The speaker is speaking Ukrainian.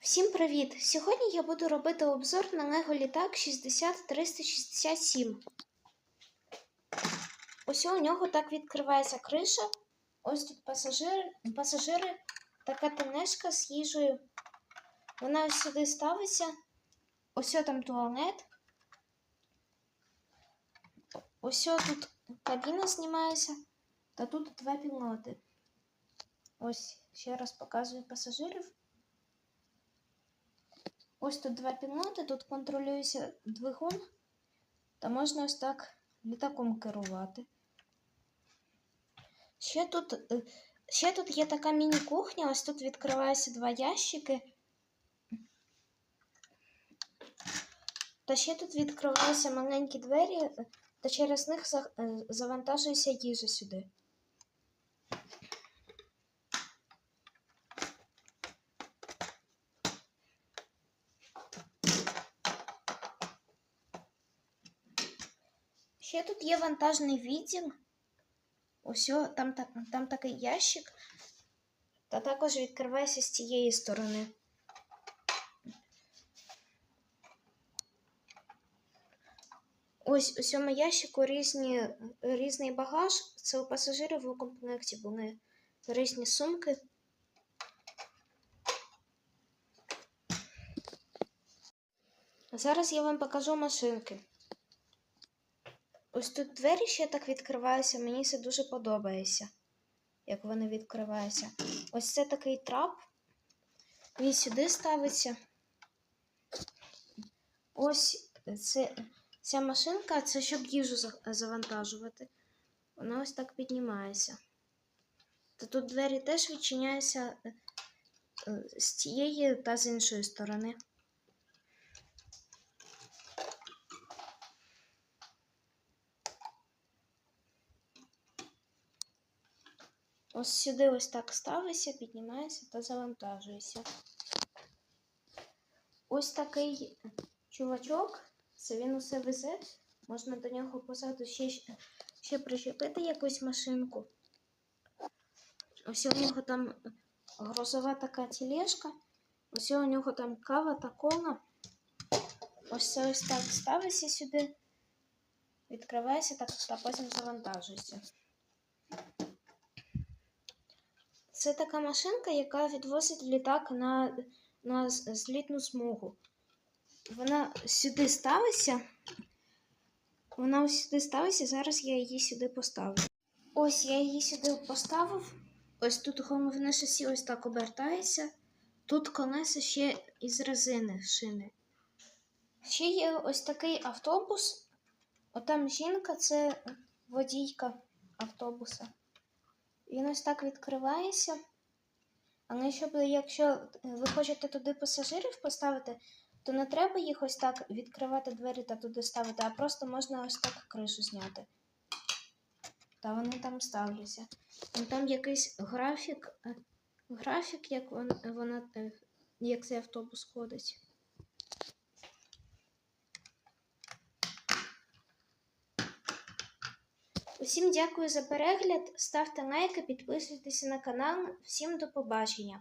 Всім привіт! Сьогодні я буду робити обзор на Lego літак 60367. Ось у нього так відкривається криша. Ось тут пасажири, пасажири така тенешка з їжею. Вона ось сюди ставиться. Ось там туалет. Ось тут кабіна знімається. Та тут два пілоти. Ось ще раз показую пасажирів. Ось тут два пілоти, тут контролюється двигун, та можна ось так літаком керувати. Ще тут, е, ще тут є така міні-кухня, ось тут відкриваються два ящики. Та ще тут відкриваються маленькі двері, е, та через них е, завантажується їжа сюди. Ще тут є вантажний відділ. Ось там, так- там такий ящик. Та також відкривається з цієї сторони. Ось у цьому ящику різні, різний багаж. Це у пасажирів у комплекті були різні сумки. Зараз я вам покажу машинки. Ось тут двері ще так відкриваються, мені це дуже подобається, як вони відкриваються. Ось це такий трап. Він сюди ставиться. Ось це, ця машинка це щоб їжу завантажувати. Вона ось так піднімається. Та тут двері теж відчиняються е, е, з цієї та з іншої сторони. Ось сюди ось так ставиться, піднімається та завантажується. Ось такий чувачок, це він усе везе. Можна до нього позаду ще, ще причепити якусь машинку. Ось у нього там грозова така тележка. Ось у нього там кава та кола. Ось це ось так ставиться сюди, відкривається так, та потім завантажується. Це така машинка, яка відвозить літак на, на злітну смугу. Вона сюди ставиться. Вона сюди ставиться, зараз я її сюди поставлю. Ось я її сюди поставив. Ось тут головне шасі ось так обертається. Тут колеса ще із резини шини. Ще є ось такий автобус. Отам жінка це водійка автобуса. Він ось так відкривається. Але щоб, якщо ви хочете туди пасажирів поставити, то не треба їх ось так відкривати двері та туди ставити, а просто можна ось так кришу зняти. Та вони там ставляться. Там якийсь графік, е, графік, як вон- вона, е, як цей автобус ходить. Усім дякую за перегляд. Ставте лайки, підписуйтесь на канал. Всім до побачення!